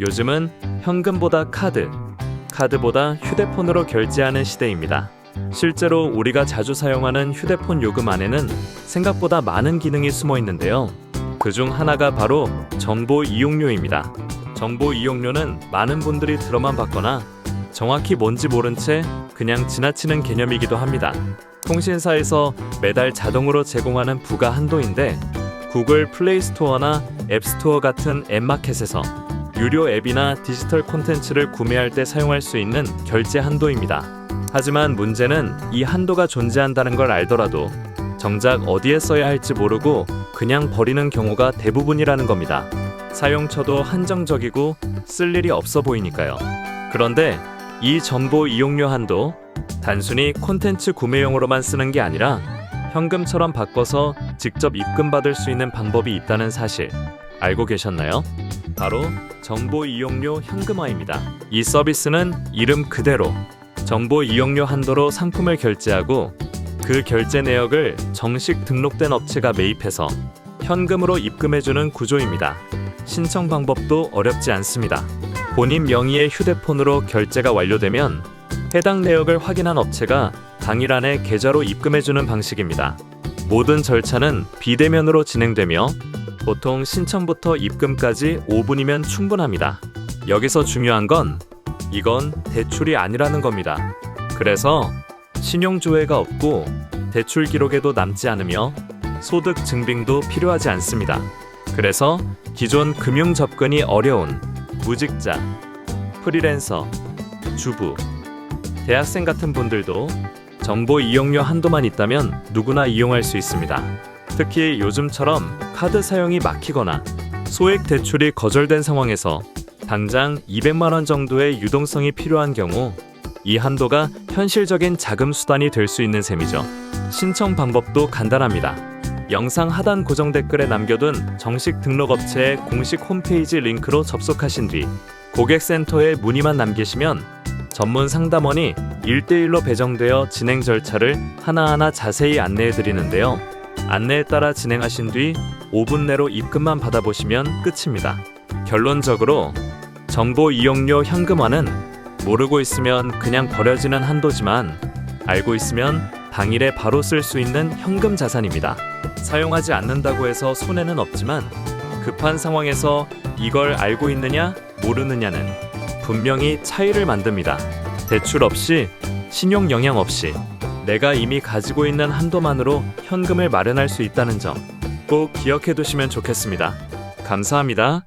요즘은 현금보다 카드, 카드보다 휴대폰으로 결제하는 시대입니다. 실제로 우리가 자주 사용하는 휴대폰 요금 안에는 생각보다 많은 기능이 숨어 있는데요. 그 중 하나가 바로 정보 이용료입니다. 정보 이용료는 많은 분들이 들어만 봤거나 정확히 뭔지 모른 채 그냥 지나치는 개념이기도 합니다. 통신사에서 매달 자동으로 제공하는 부가 한도인데 구글 플레이 스토어나 앱 스토어 같은 앱마켓에서 유료 앱이나 디지털 콘텐츠를 구매할 때 사용할 수 있는 결제 한도입니다. 하지만 문제는 이 한도가 존재한다는 걸 알더라도 정작 어디에 써야 할지 모르고 그냥 버리는 경우가 대부분이라는 겁니다. 사용처도 한정적이고 쓸 일이 없어 보이니까요. 그런데 이 정보 이용료 한도 단순히 콘텐츠 구매용으로만 쓰는 게 아니라 현금처럼 바꿔서 직접 입금받을 수 있는 방법이 있다는 사실 알고 계셨나요? 바로 정보 이용료 현금화입니다. 이 서비스는 이름 그대로 정보 이용료 한도로 상품을 결제하고 그 결제 내역을 정식 등록된 업체가 매입해서 현금으로 입금해주는 구조입니다. 신청 방법도 어렵지 않습니다. 본인 명의의 휴대폰으로 결제가 완료되면 해당 내역을 확인한 업체가 당일 안에 계좌로 입금해주는 방식입니다. 모든 절차는 비대면으로 진행되며 보통 신청부터 입금까지 5분이면 충분합니다. 여기서 중요한 건 이건 대출이 아니라는 겁니다. 그래서 신용조회가 없고 대출 기록에도 남지 않으며 소득 증빙도 필요하지 않습니다. 그래서 기존 금융 접근이 어려운 무직자, 프리랜서, 주부, 대학생 같은 분들도 정보 이용료 한도만 있다면 누구나 이용할 수 있습니다. 특히 요즘처럼 카드 사용이 막히거나 소액 대출이 거절된 상황에서 당장 200만 원 정도의 유동성이 필요한 경우 이 한도가 현실적인 자금 수단이 될 수 있는 셈이죠. 신청 방법도 간단합니다. 영상 하단 고정 댓글에 남겨둔 정식 등록 업체의 공식 홈페이지 링크로 접속하신 뒤 고객센터에 문의만 남기시면 전문 상담원이 1대1로 배정되어 진행 절차를 하나하나 자세히 안내해 드리는데요. 안내에 따라 진행하신 뒤 5분 내로 입금만 받아보시면 끝입니다. 결론적으로 정보 이용료 현금화는 모르고 있으면 그냥 버려지는 한도지만 알고 있으면 당일에 바로 쓸 수 있는 현금 자산입니다. 사용하지 않는다고 해서 손해는 없지만 급한 상황에서 이걸 알고 있느냐 모르느냐는 분명히 차이를 만듭니다. 대출 없이 신용 영향 없이 내가 이미 가지고 있는 한도만으로 현금을 마련할 수 있다는 점 꼭 기억해 두시면 좋겠습니다. 감사합니다.